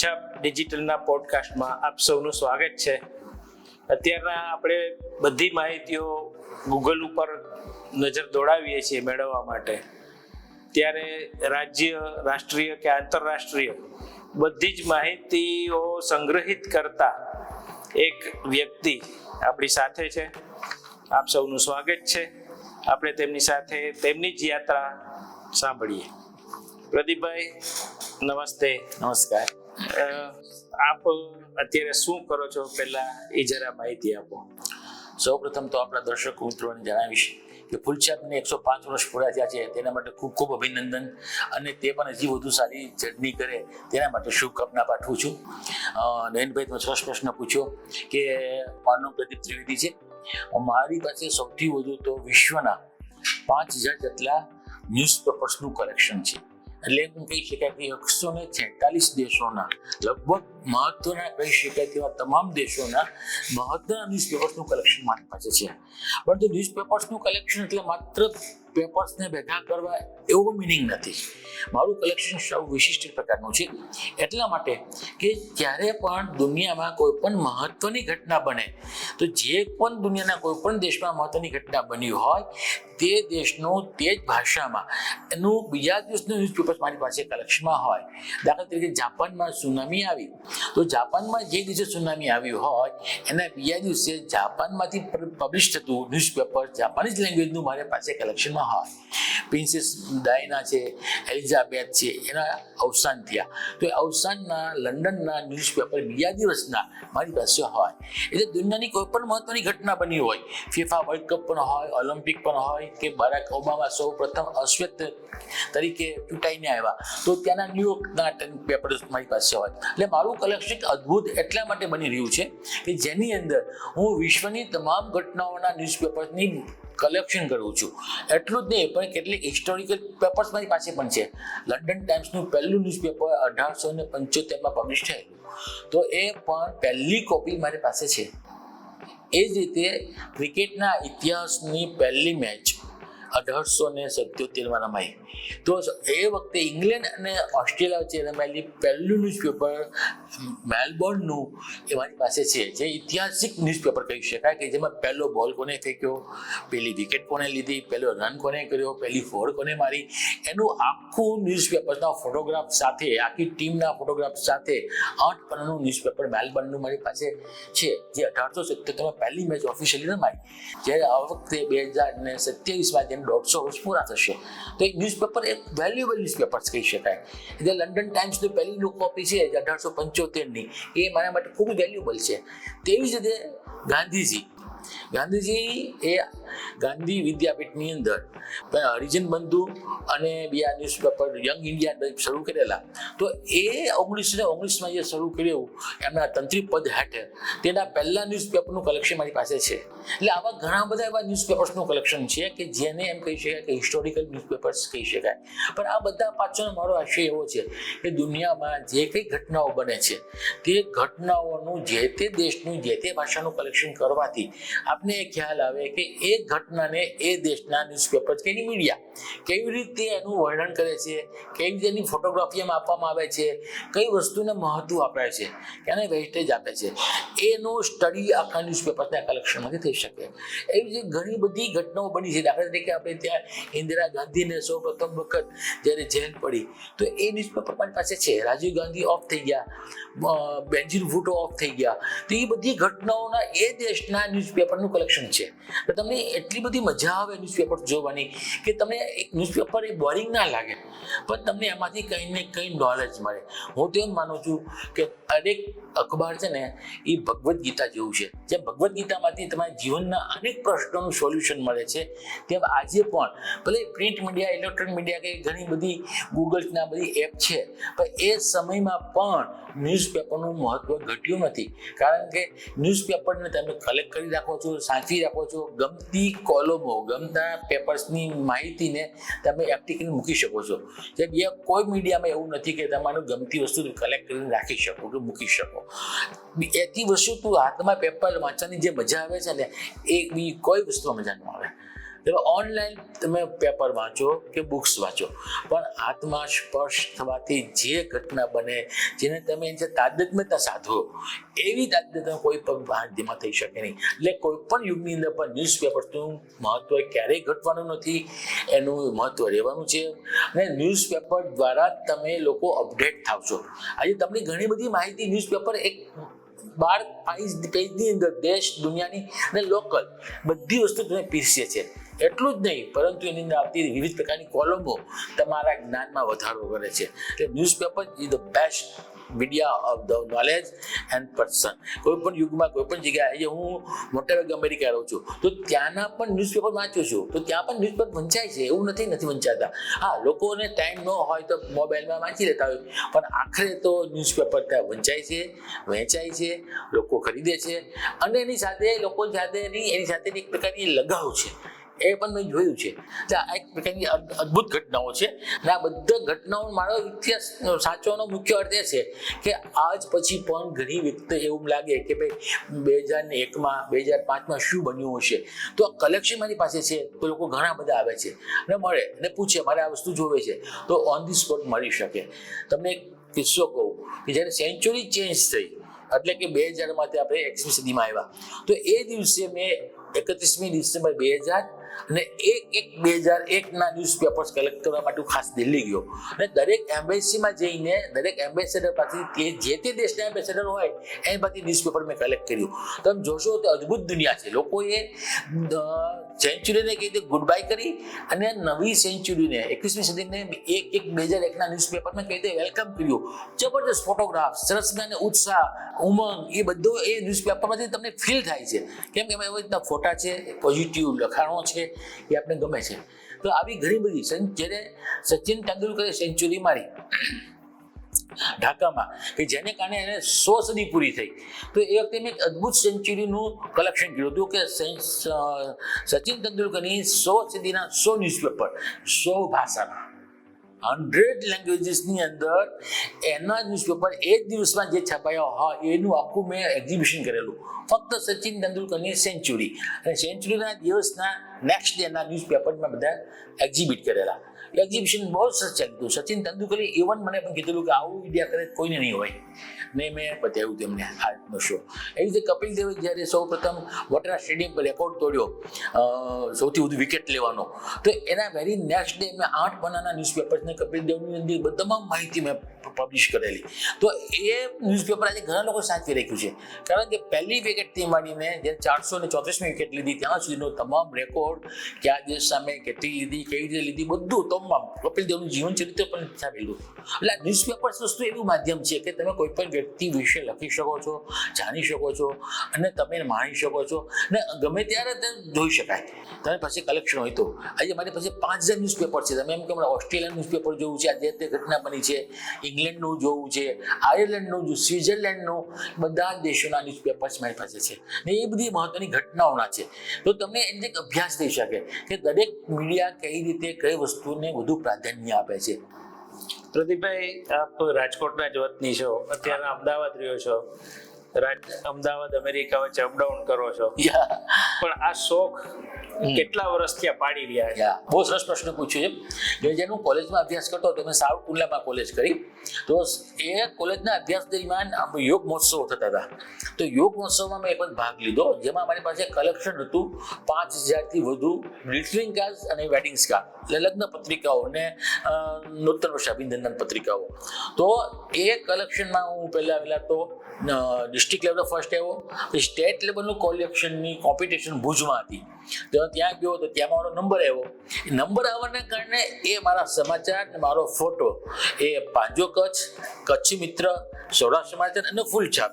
ફૂલછાપ ડિજિટલના પોડકાસ્ટમાં આપ સૌનું સ્વાગત છે. અત્યારના આપણે બધી માહિતીઓ ગૂગલ ઉપર નજર દોડાવીએ છીએ મેળવવા માટે. ત્યારે રાજ્ય, રાષ્ટ્રીય કે આંતરરાષ્ટ્રીય બધી જ માહિતીઓ સંગ્રહિત કરતા એક વ્યક્તિ આપણી સાથે છે. આપ સૌનું સ્વાગત છે. આપણે તેમની સાથે તેમની જ યાત્રા સાંભળીએ. પ્રદીપભાઈ, નમસ્તે. નમસ્કાર. આપ અત્યારે શું કરો છો? પહેલા એ જરા માહિતી આપો. સૌપ્રથમ તો આપણા દર્શક મિત્રોને જણાવીશ કે ફૂલછાપને એકસો પાંચ વર્ષ પૂરા થયા છે. તેના માટે ખૂબ ખૂબ અભિનંદન. અને તે પણ હજી વધુ સારી ચટણી કરે તેના માટે શુભકામના પાઠવું છું. નયનભાઈ, તમે સરસ પ્રશ્ન પૂછ્યો કે મારું નામ પ્રદીપ ત્રિવેદી છે. મારી પાસે સૌથી વધુ તો વિશ્વના પાંચ હજાર જેટલા ન્યૂઝપેપર્સનું કલેક્શન છે. એટલે એમ કહી શકાય કે એકસો ને છેતાલીસ દેશોના લગભગ મહત્વના કહી શકાય તેવા તમામ દેશોના મહત્વના ન્યૂઝપેપર્સનું કલેક્શન મારી પાસે છે. પરંતુ ન્યૂઝપેપર્સનું કલેક્શન એટલે માત્ર પેપર્સને ભેગા કરવા એવો મિનિંગ નથી. મારું કલેક્શન સૌ વિશિષ્ટ પ્રકારનું છે. એટલા માટે કે જ્યારે પણ દુનિયામાં કોઈ પણ મહત્વની ઘટના બને, તો જે પણ દુનિયાના કોઈ પણ દેશમાં મહત્વની ઘટના બની હોય, તે દેશનું તે જ ભાષામાં એનું બીજા દિવસનું ન્યૂઝપેપર્સ મારી પાસે કલેક્શનમાં હોય. દાખલા તરીકે જાપાનમાં સુનામી આવી તો જાપાનમાં જે દિવસે સુનામી આવ્યું હોય, એના બીજા દિવસે જાપાનમાંથી પબ્લિશ થતું ન્યૂઝપેપર જાપાનીઝ લેંગ્વેજનું મારી પાસે કલેક્શનમાં હોય. પ્રિન્સેસ ડાયના છે એલિઝાબેથ છે, એના અવસાન થયા. તો એ અવસાનના લંડનના ન્યૂઝપેપર બીજા દિવસના મારી પાસે હોય. એટલે દુનિયાની કોઈ પણ મહત્વની ઘટના બની હોય ફિફા વર્લ્ડ કપ પણ હોય ઓલિમ્પિક પણ હોય, કે બરાક ઓબામા સૌ પ્રથમ અશ્વેત તરીકે ચૂંટાઈને આવ્યા. તો ત્યાંના ન્યૂયોર્કના પેપર મારી પાસે હોય. એટલે મારું કલેક્શન અદ્ભુત એટલા માટે બની રહ્યું છે કે જેની અંદર હું વિશ્વની તમામ ઘટનાઓના ન્યૂઝપેપર્સની કલેક્શન કરું છું. એટલું જ નહીં, પણ કેટલીક હિસ્ટોરિકલ પેપર્સ મારી પાસે પણ છે. લંડન ટાઈમ્સનું પહેલું ન્યૂઝપેપર અઢારસો ને પંચોતેરમાં પબ્લિશ થયેલું. તો એ પણ પહેલી કોપી મારી પાસે છે. એ જ રીતે ક્રિકેટના ઇતિહાસની પહેલી મેચ અઢારસો ને સત્યોતેરમાં રમાઈ. તો એ વખતે ઇંગ્લેન્ડ અને ઓસ્ટ્રેલિયા વચ્ચે રમાયેલી પહેલું ન્યૂઝપેપર મેલબોર્નનું એ મારી પાસે છે, જે ઐતિહાસિક ન્યૂઝપેપર કહી શકાય કે જેમાં પહેલો બોલ કોને ફેંક્યો, પહેલી વિકેટ કોને લીધી, પહેલો રન કોને કર્યો, પહેલી ફોર કોને મારી. એનું આખું ન્યૂઝપેપરના ફોટોગ્રાફ સાથે, આખી ટીમના ફોટોગ્રાફ સાથે આઠ પન્નાનું ન્યૂઝપેપર મેલબર્નનું મારી પાસે છે, જે અઢારસો સિત્તેરમાં પહેલી મેચ ઓફિશિયલી રમાઈ. જ્યારે આ વખતે બે હજાર ને સત્યાવીસમાં જેને દોઢસો વર્ષ પૂરા થશે તો એ ન્યૂઝપેપર એક વેલ્યુએબલ ન્યૂઝપેપર્સ કહી શકાય. જે લંડન ટાઈમ્સની પહેલી લુક કોપી છે અઢારસો પંચોતેરની એ મારા માટે ખૂબ વેલ્યુએબલ છે. તેવી જ રીતે ગાંધીજી ગાંધીજી એ ગાંધી વિદ્યાપીઠની અંદર હરિજન બંધુ અને બીજા ન્યૂઝપેપર યંગ ઇન્ડિયા શરૂ કરેલા. તો એ ઓગણીસો ને ઓગણીસમાં જે શરૂ કર્યું, એમના તંત્રી પદ હેઠળ તેના પહેલા ન્યૂઝપેપરનું કલેક્શન મારી પાસે છે. એટલે આવા ઘણા બધા એવા ન્યૂઝપેપર્સનું કલેક્શન છે કે જેને એમ કહી શકાય કે હિસ્ટોરિકલ ન્યૂઝપેપર્સ કહી શકાય. પણ આ બધા પાછળનો મારો આશય એવો છે કે દુનિયામાં જે કંઈ ઘટનાઓ બને છે, તે ઘટનાઓનું જે તે દેશનું જે તે ભાષાનું કલેક્શન કરવાથી આપને એ ખ્યાલ આવે કે એ ઘટનાને એ દેશના ન્યૂઝપેપર કે એની મીડિયા કેવી રીતે એનું વર્ણન કરે છે, કેવી રીતે એની ફોટોગ્રાફી એમાં આપવામાં આવે છે, કઈ વસ્તુને મહત્વ આપે છે એને વેસ્ટેજ આપે છે, એનો સ્ટડી આખા ન્યૂઝપેપર્સના કલેક્શનમાંથી થઈ શકે. એવી જે ઘણી બધી ઘટનાઓ બની છે. દાખલા તરીકે આપણે ત્યાં ઇન્દિરા ગાંધીને સૌ પ્રથમ વખત જ્યારે જેલ પડી, તો એ ન્યૂઝપેપર મારી પાસે છે. રાજીવ ગાંધી ઓફ થઈ ગયા બેન્જીન ભૂટો ઓફ થઈ ગયા. તો એ બધી ઘટનાઓના એ દેશના ન્યૂઝપેપરનું કલેક્શન છે. તો તમને એટલી બધી મજા આવે ન્યૂઝપેપર જોવાની કે તમને ન્યૂઝપેપર એ બોરિંગ ના લાગે, પણ તમને એમાંથી કંઈ ને કંઈ નોલેજ મળે. હું તો એમ માનું છું કે દરેક અખબાર છે ને, એ ભગવદ્ ગીતા જેવું છે. જે ભગવદ્ ગીતામાંથી તમારા જીવનના અનેક પ્રશ્નોનું સોલ્યુશન મળે છે. તેમ આજે પણ, ભલે પ્રિન્ટ મીડિયા ઇલેક્ટ્રોનિક મીડિયા કે ઘણી બધી ગૂગલ્સના બધી એપ છે, પણ એ સમયમાં પણ ન્યૂઝપેપરનું મહત્વ ઘટ્યું નથી. કારણ કે ન્યૂઝપેપરને તમે કલેક્ટ કરી રાખો છો, સાચવી રાખો છો, ગમતી કોલમો ગમતા પેપર્સની માહિતીને તમે એકઠી મૂકી શકો છો. જે બે કોઈ મીડિયામાં એવું નથી કે તમારું ગમતી વસ્તુ કલેક્ટ કરીને રાખી શકો કે મૂકી શકો. એથી વસ્તુ તું હાથમાં પેપર વાંચવાની જે મજા આવે છે ને, એ બી કોઈ વસ્તુમાં મજા ન આવે. તમે ઓનલાઈન તમે પેપર વાંચો કે બુક્સ વાંચો. પણ આત્મા સ્પર્શ થવાથી જે ઘટના બને, જેને તમે જે તાદત્મ્યતા સાધો, એવી તાદત્મ્યતા કોઈ પણ ભારતીયમાં થઈ શકે નહીં. એટલે કોઈ પણ યુગની અંદર પણ ન્યૂઝપેપરનું મહત્વ ક્યારેય ઘટવાનું નથી. એનું મહત્વ રહેવાનું છે. અને ન્યૂઝપેપર દ્વારા તમે લોકો અપડેટ થાવ છો. આજે તમને ઘણી બધી માહિતી ન્યૂઝપેપર એક બાર પેજની અંદર દેશ, દુનિયાની અને લોકલ બધી વસ્તુ તમે પીરસે છે એટલું જ નહીં, પરંતુ એની અંદર આવતી વિવિધ પ્રકારની કોલમો તમારા જ્ઞાનમાં વધારો કરે છે. એટલે newspaper is the best media of the knowledge and person કોઈ પણ યુગમાં, કોઈ પણ જગ્યાએ હું મોટાભાગે અમેરિકા રહું છું, તો ત્યાંના પણ ન્યૂઝપેપર વાંચું છું. તો ત્યાં પણ ન્યૂઝપેપર વંચાય છે, એવું નથી નથી વંચાતા. હા, લોકોને ટાઈમ ન હોય તો મોબાઈલમાં વાંચી લેતા હોય, પણ આખરે તો ન્યૂઝપેપર ત્યાં વંચાય છે, વહેંચાય છે, લોકો ખરીદે છે, અને એની સાથે, લોકો સાથેની એની સાથેની એક પ્રકારની લગાવ છે. એ પણ મેં જોયું છે. એટલે આ એક પ્રકારની અદભુત ઘટનાઓ છે. અને આ બધા ઘટનાઓ મારો ઇતિહાસ સાચવાનો મુખ્ય અર્થ એ છે કે આજ પછી પણ ઘણી વ્યક્તિ એવું લાગે કે ભાઈ બે હજાર ને એકમાં, બે હજાર પાંચમાં શું બન્યું હશે. તો આ કલેક્શન મારી પાસે છે. તો લોકો ઘણા બધા આવે છે. અને મળે અને પૂછે, મારે આ વસ્તુ જોવે છે. તો ઓન ધી સ્પોટ મળી શકે. તમને એક કિસ્સો કહું કે જ્યારે સેન્ચુરી ચેન્જ થઈ, એટલે કે બે હજારમાંથી આપણે એકવીસમી સદીમાં આવ્યા. તો એ દિવસે મેં એકત્રીસમી ડિસેમ્બર બે હજાર અને એક એક બે હજાર એકના ન્યૂઝપેપર્સ કલેક્ટ કરવા માટે ખાસ દિલ્હી ગયો. અને દરેક એમ્બેસીમાં જઈને, દરેક એમ્બેસેડર પાસેથી જે તે દેશના એમ્બેસેડર હોય, એની પાસેથી ન્યૂઝપેપર મેં કલેક્ટ કર્યું. તમે જોશો તો અદ્ભુત દુનિયા છે. લોકોએ સેન્ચુરીને કઈ રીતે ગુડ બાય કરી અને નવી સેન્ચુરીને એકવીસમી સદીને એક એક બે હજાર એકના ન્યૂઝપેપરમાં કઈ રીતે વેલકમ કર્યું. જબરદસ્ત ફોટોગ્રાફ સરસ અને ઉત્સાહ, ઉમંગ, એ બધો એ ન્યૂઝપેપરમાંથી તમને ફીલ થાય છે. કેમ કે એમાં એવી રીતના ફોટા છે પોઝિટિવ લખાણો છે એ આપણે ગમે છે. તો આવી ઘણી બધી જ્યારે સચિન તેંડુલકરે સેન્ચુરી મારી ઢાકામાં કે જેને કારણે એને સો સદી પૂરી થઈ. તો એ વખતે મેં એક અદ્ભુત સેન્ચુરીનું કલેક્શન કર્યું હતું કે સચિન તેંડુલકરની સો સદીના સો ન્યૂઝપેપર સો ભાષામાં હંડ્રેડ લેંગ્વેજીસની અંદર એના ન્યૂઝપેપર એ જ દિવસમાં જે છપાયા હોય એનું આખું મેં એક્ઝિબિશન કરેલું. ફક્ત સચિન તેંડુલકરની સેન્ચુરી અને સેન્ચુરીના દિવસના નેક્સ્ટ ડેના ન્યૂઝપેપરમાં બધા એક્ઝિબિટ કરેલા. એક્ઝિબિશન બહુ સરસ ચાલ્યું સચિન તેંડુલકરે ઇવન મને પણ કીધેલું કે આવું ઇન્ડિયા કરે કોઈને નહીં હોય. ને મેં બતાવ્યું તેમને આર્ટનો શો એવી રીતે કપિલ દેવે જ્યારે સૌ પ્રથમ વોટરા સ્ટેડિયમ પર રેકોર્ડ તોડ્યો સૌથી વધુ વિકેટ લેવાનો. તો એના વેરી નેક્સ્ટ ડે મેં આઠ પાનાના ન્યૂઝપેપર્સને કપિલ દેવની અંદર તમામ માહિતી મેં પબ્લિશ કરેલી. તો એ ન્યૂઝપેપર આજે ઘણા લોકો સાચવી રાખ્યું છે. કારણ કે પહેલી વિકેટથી માંડીને જે ચારસો ને ચોત્રીસમી વિકેટ લીધી, ત્યાં સુધીનો તમામ રેકોર્ડ કયા દેશ સામે કેટલી લીધી, કેવી રીતે લીધી, બધું તમામ કપિલ દેવનું જીવન ચરિત્ર પણ છાપેલું એટલે ન્યૂઝપેપર વસ્તુ એવું માધ્યમ છે કે તમે કોઈ પણ વ્યક્તિ વિશે લખી શકો છો, જાણી શકો છો, અને તમે માણી શકો છો ને ગમે ત્યારે તે જોઈ શકાય. તમે પાસે કલેક્શન હોય તો. આજે મારી પાસે પાંચ હજાર ન્યૂઝપેપર છે. તમે એમ કે ઓસ્ટ્રેલિયન ન્યૂઝપેપર જોવું છે, આજે તે ઘટના બની છે. ઇંગ્લેન્ડનું જોવું છે, આયર્લેન્ડનું જોવું સ્વિટ્ઝરલેન્ડનું, બધા જ દેશોના ન્યૂઝપેપર્સ મારી પાસે છે. ને એ બધી મહત્વની ઘટનાઓના છે. તો તમને એને એક અભ્યાસ થઈ શકે કે દરેક મીડિયા કઈ રીતે કઈ વસ્તુને વધુ પ્રાધાન્ય આપે છે. પ્રદીપભાઈ, આપ રાજકોટના જ વતની છો, અત્યારે અમદાવાદ રહ્યો છો. અમદાવાદ અમેરિકા વચ્ચે અપડાઉન કરો છો. પણ આ શોખ કેટલા વર્ષ ત્યાં પાડી રહ્યા છે? બહુ સરસ પ્રશ્ન પૂછ્યો છે. કે જેનું કોલેજમાં અભ્યાસ કરતો હતો મેં સાઉથ કુંડલામાં કોલેજ કરી. તો એ કોલેજના અભ્યાસ દરમિયાન યોગ મહોત્સવ થતા હતા. તો યોગ મહોત્સવમાં મેં વખત ભાગ લીધો. જેમાં મારી પાસે કલેક્શન હતું પાંચ હજારથી વધુ ગ્લિટરિંગ કાર્ડ અને વેડિંગ કાર્ડ એટલે લગ્ન પત્રિકાઓ અને નૂતન વર્ષ અભિનંદન પત્રિકાઓ. તો એ કલેક્શનમાં હું પહેલાં પહેલાં તો ડિસ્ટ્રિક્ટ લેવલ ફર્સ્ટ આવ્યો. સ્ટેટ લેવલનું કોલેક્શનની કોમ્પિટિશન ભુજમાં હતી. તો ત્યાં ગયો તો ત્યાં મારો નંબર આવ્યો. નંબર આવવાના કારણે એ મારા સમાચાર ને મારો ફોટો એ પાંજો કચ્છ, કચ્છી મિત્ર, સૌરાષ્ટ્ર સમાચાર અને ફૂલ છાપ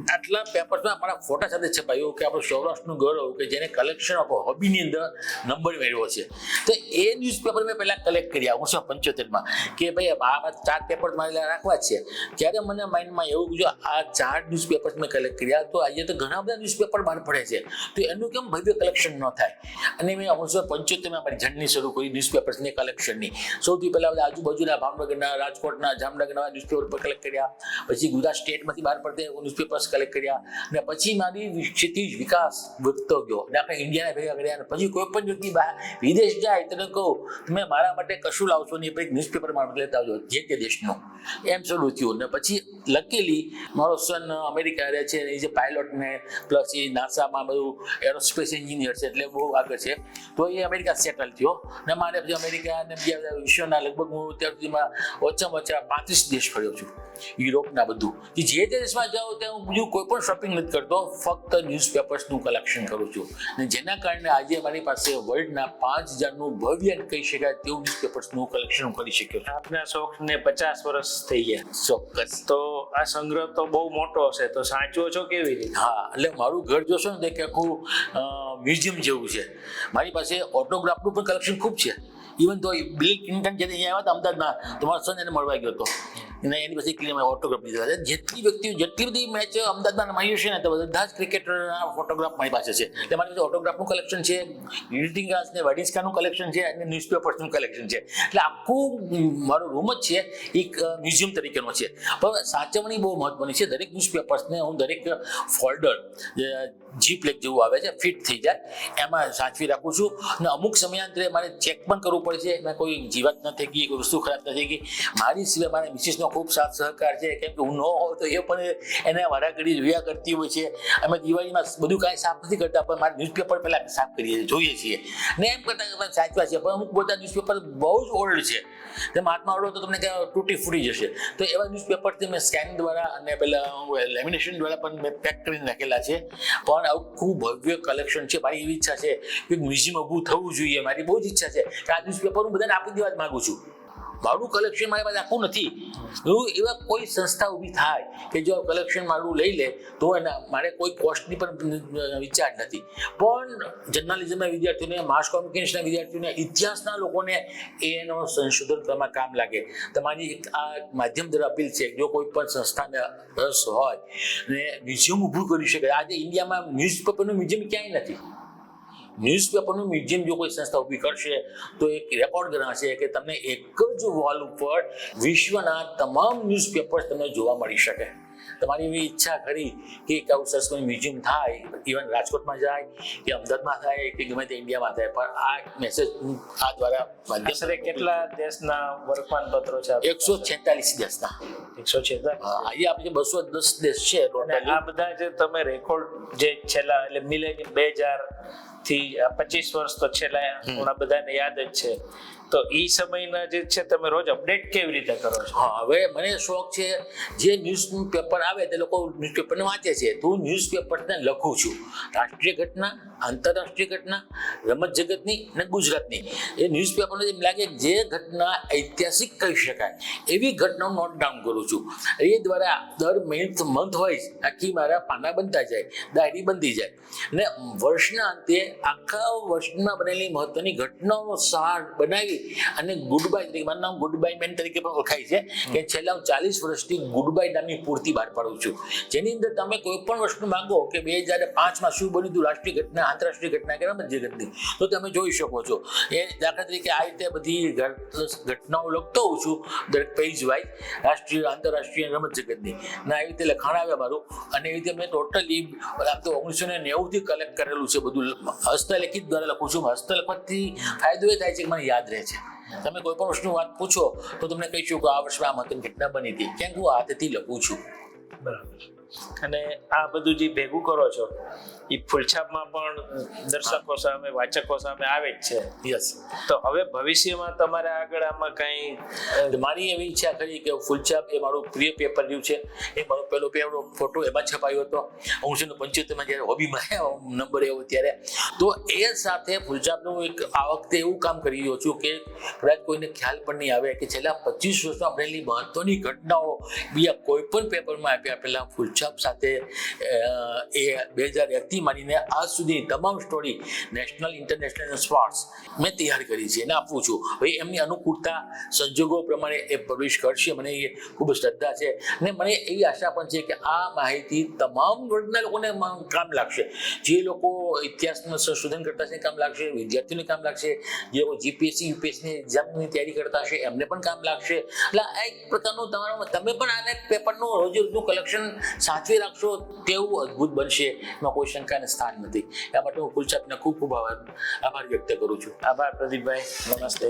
આટલા પેપર્સમાં મારા ફોટા સાથે છપાયું કે આપણું સૌરાષ્ટ્રનું ગૌરવ કે જેને કલેક્શન ઓફ હોબીની અંદર નંબર મેળવ્યો છે. તો એ ન્યૂઝપેપર મેં પહેલાં કલેક્ટ કર્યા ઓગણીસો પંચોતેરમાં, કે ભાઈ, આ ચાર પેપર મારે રાખવા છે. ત્યારે મને માઇન્ડમાં એવું જો આ ચાર ન્યૂઝપેપર્સ મેં કલેક્ટ કર્યા. તો આજે તો ઘણા બધા ન્યૂઝપેપર બહાર પડે છે. તો એનું કેમ ભવ્ય કલેક્શન ન થાય? અને મેં ઓગણીસો પંચોતેરમાં મારી જર્ની શરૂ કરી ન્યૂઝપેપર્સની કલેક્શનની સૌથી પહેલાં બધા આજુબાજુના ભાવનગરના, રાજકોટના, જામનગરના ન્યૂઝપેપર કલેક્ટ કર્યા. પછી ગુજરાત સ્ટેટમાંથી બહાર પડતા ન્યૂઝપેપર્સ પેપર્સ કલેક્ટ કર્યા અને પછી મારી ક્ષિતિજ વિકાસ વધતો ગયો. અને આપણે ઇન્ડિયાને ભેગા કર્યા અને પછી કોઈ પણ વ્યક્તિ બહાર, વિદેશ જાય તને કહું, તમે મારા માટે કશું લાવશો નહીં એક ન્યૂઝપેપર લેતા આવજો, જે તે દેશનું. એમ શરૂ થયું. ને પછી લકીલી મારો સન અમેરિકા રહે છે એ જે પાયલોટ ને પ્લસ એ નાસામાં બધું એરોસ્પેસ એન્જિનિયર છે એટલે બહુ આગળ છે. તો એ અમેરિકા સેટલ થયો. ને મારે પછી અમેરિકા અને બીજા વિશ્વના લગભગ હું અત્યાર સુધીમાં ઓછામાં ઓછા પાંત્રીસ દેશ ફર્યો છું. યુરોપના બધું. જે તે દેશમાં જાઉં ત્યાં હું બીજું કોઈ પણ શોપિંગ નથી કરતો. ફક્ત ન્યૂઝપેપર્સનું કલેક્શન કરું છું. અને જેના કારણે આજે મારી પાસે વર્લ્ડના પાંચ હજારનું ભવ્ય કહી શકાય તેવું ન્યૂઝપેપર્સનું કલેક્શન હું કરી શક્યો છું. આપના શોખને પચાસ વર્ષ થઈ ગયા. ચોક્કસ. તો આ સંગ્રહ તો બહુ મોટો હશે. તો સાચવો છો કેવી રીતે? હા એટલે મારું ઘર જોશો ને કે આખું મ્યુઝિયમ જેવું છે. મારી પાસે ઓટોગ્રાફનું પણ કલેક્શન ખૂબ છે. ઇવન તો બિલ ક્લિન્ટન જ્યારે અહીંયા આવ્યા હતા અમદાવાદમાં તો મારો સન એને મળવા ગયો હતો. અને એની પછી ક્લિયર ઓટોગ્રાફ લીધા છે. જેટલી વ્યક્તિઓ જેટલી બધી મેચ અમદાવાદમાં રમાઈ છે ને, તો બધા જ ક્રિકેટરના ફોટોગ્રાફ મારી પાસે છે. તમારી મારી પાસે ઓટોગ્રાફનું કલેક્શન છે ગ્રીટિંગ ગ્લાસ ને વડિસ્કાનું કલેક્શન છે અને ન્યૂઝપેપર્સનું કલેક્શન છે. એટલે આખું મારો રૂમ જ છે, એક મ્યુઝિયમ તરીકેનો છે. પણ સાચવણી બહુ મહત્વની છે. દરેક ન્યૂઝપેપર્સને હું દરેક ફોલ્ડર જીપ પ્લેક જેવું આવે છે ફિટ થઈ જાય. એમાં સાચવી રાખું છું. અને અમુક સમયાંતરે મારે ચેક પણ કરવું પડે છે. એમાં કોઈ જીવાત ન થઈ ગઈ, કોઈ વસ્તુ ખરાબ ન થઈ ગઈ. મારી સિવાય મારા મિસિસનો ખૂબ સાથ સહકાર છે. કેમ કે હું ન હોઉં તો એ પણ એને વારાઘડી જોયા કરતી હોય છે. અમે દિવાળીમાં બધું કાંઈ સાફ નથી કરતા, પણ મારા ન્યૂઝપેપર પહેલાં સાફ કરીએ છીએ, જોઈએ છીએ. ને એમ કરતાં કરતાં સાચવા છે પણ અમુક બધા ન્યૂઝપેપર બહુ જ ઓલ્ડ છે. તેમ હાથમાં ઓળો તો તમને ક્યાં તૂટી ફૂટી જશે. તો એવા ન્યૂઝપેપરથી મેં સ્કેન દ્વારા અને પેલા લેમિનેશન દ્વારા પણ મેં પેક કરીને રાખેલા છે. પણ આવું ખૂબ ભવ્ય કલેક્શન છે. મારી એવી ઈચ્છા છે કે મ્યુઝિયમ ઊભું થવું જોઈએ. મારી બહુ જ ઈચ્છા છે. કે આ ન્યૂઝપેપર હું બધાને આપી દેવા જ માગું છું. મારું કલેક્શન મારી પાસે આખું નથી. એવું એવા કોઈ સંસ્થા ઊભી થાય કે જો કલેક્શન મારું લઈ લે, તો એના મારે કોઈ કોસ્ટની પણ વિચાર નથી. પણ જર્નાલિઝમના વિદ્યાર્થીઓને માસ કોમ્યુનિકેશનના વિદ્યાર્થીઓને, ઇતિહાસના લોકોને એનો સંશોધન કરવામાં કામ લાગે. તમારી એક આ માધ્યમ દ્વારા અપીલ છે, જો કોઈ પણ સંસ્થાને રસ હોય ને મ્યુઝિયમ ઊભું કરી શકે, આજે ઇન્ડિયામાં ન્યૂઝપેપરનું મ્યુઝિયમ ક્યાંય નથી. ન્યૂઝપેપરનું મ્યુઝિયમ જો કોઈ સંસ્થા ઊભી કરશે તો એક રેકોર્ડ ગણાશે કે તમને એક જ વોલ ઉપર વિશ્વના તમામ ન્યૂઝપેપર્સ તમને જોવા મળી શકે. તમારી એવી ઈચ્છા ખરી કે એક આવું સરસ મ્યુઝિયમ થાય ઇવન રાજકોટમાં જાય કે અમદાવાદમાં થાય કે ગમે તે ઇન્ડિયામાં થાય પણ આ મેસેજ આ દ્વારા આશરે કેટલા દેશના વર્તમાનપત્રો છે એકસો? છેતાલીસ દેશના. એકસો છેતાલીસ? આજે આપણે બસો દસ દેશ છે આ બધા જે તમે રેકોર્ડ જે છેલ્લા એટલે મિલે બે હજાર થી પચીસ વર્ષ તો છેલ્લા ઘણા બધાને યાદ જ છે. તો એ સમયના જે છે તમે રોજ અપડેટ કેવી રીતે કરો છો? હા, હવે મને શોખ છે જે ન્યૂઝ પેપર આવે તે લોકો ન્યૂઝપેપરને વાંચે છે, તો હું ન્યૂઝપેપરને લખું છું. રાષ્ટ્રીય ઘટના, આંતરરાષ્ટ્રીય ઘટના, રમત જગતની અને ગુજરાતની. એ ન્યૂઝપેપરને એમ લાગે જે ઘટના ઐતિહાસિક કહી શકાય. એવી ઘટનાઓ નોટ ડાઉન કરું છું. એ દ્વારા દર મહિન્થ મંથ હોય આખી મારા પાના બનતા જાય ડાયરી બનતી જાય. અને વર્ષના અંતે આખા વર્ષમાં બનેલી મહત્વની ઘટનાઓનો સાર બનાવી અને ગુડ બાય તરીકે, મારું નામ ગુડ બાય મેન તરીકે પણ ઓળખાય છે. કે છેલ્લા હું ચાલીસ વર્ષથી ગુડ બાય નામની પૂર્તિ બહાર પાડું છું. જેની અંદર તમે કોઈ પણ વસ્તુ માંગો કે બે હજાર પાંચમાં શું બન્યું હતું રાષ્ટ્રીય ઘટના, આંતરરાષ્ટ્રીય ઘટના કે રમત જગતની તો તમે જોઈ શકો છો. એ દાખલા તરીકે આ રીતે બધી ઘટનાઓ લખતો હોઉં છું, દરેક પેજ વાઇઝ રાષ્ટ્રીય, આંતરરાષ્ટ્રીય રમત જગતની ના એવી રીતે લખાણ આવે મારું, અને એવી રીતે મેં ટોટલી તો ઓગણીસો ને નેવુંથી કલેક્ટ કરેલું છે બધું. હસ્તલિખિત દ્વારા લખું છું. હસ્તલખતથી ફાયદો એ થાય છે કે મને યાદ રહે છે. તમે કોઈ પણ વસ્તુ વાત પૂછો તો તમને કહીશું કે આ વર્ષમાં આ મતન ઘટના બની હતી. કેમ કે હું હાથથી લખું છું. બરાબર અને આ બધું જે ભેગું કરો છો એ ફૂલછાપમાં પણ દર્શકો સામે વાચકો સામે આવે જ છે. યસ તો હવે ભવિષ્યમાં તમારે આગળ આમાં કઈ મારી એવી ઈચ્છા કરી કે ફૂલછાપ એ મારું પ્રિય પેપર રહ્યું છે. એ મારો પહેલો પેલો ફોટો એમાં છપાયો હતો. હું ને પંચોતેરમાં જ્યારે હોબીમાં નંબર આવ્યો ત્યારે. તો એ સાથે ફૂલછાપનું એક આ વખતે એવું કામ કરી રહ્યો છું કે કદાચ કોઈને ખ્યાલ પણ નહીં આવે કે છેલ્લા પચીસ વર્ષમાં બનેલી મહત્વની ઘટનાઓ બીજા કોઈ પણ પેપરમાં આપ્યા પહેલા ફૂલછાપ સાથે એ બે હજાર એકથી માંડીને આજ સુધીની તમામ સ્ટોરી નેશનલ ઇન્ટરનેશનલ સ્પોર્ટ્સ મેં તૈયાર કરી છે અને આપું છું. હવે એમની અનુકૂળતા સંજોગો પ્રમાણે એ પબ્લિશ કરશે. મને એ ખૂબ શ્રદ્ધા છે અને મને એવી આશા પણ છે કે આ માહિતી તમામ વર્ગના લોકોને કામ લાગશે. જે લોકો ઇતિહાસનું સંશોધન કરતા છે કામ લાગશે, વિદ્યાર્થીઓને કામ લાગશે, જે લોકો જીપીએસસી યુપીએસસીની એક્ઝામની તૈયારી કરતા હશે, એમને પણ કામ લાગશે. એટલે આ એક પ્રકારનું તમારું તમે પણ આને પેપરનું રોજે રોજનું કલેક્શન સાચવી રાખશો તેવું અદ્ભુત બનશે એમાં કોઈ શંકાને સ્થાન નથી. એ માટે હું ફૂલચાંદને ખૂબ ખૂબ આભાર આભાર વ્યક્ત કરું છું. આભાર પ્રદીપભાઈ. નમસ્તે.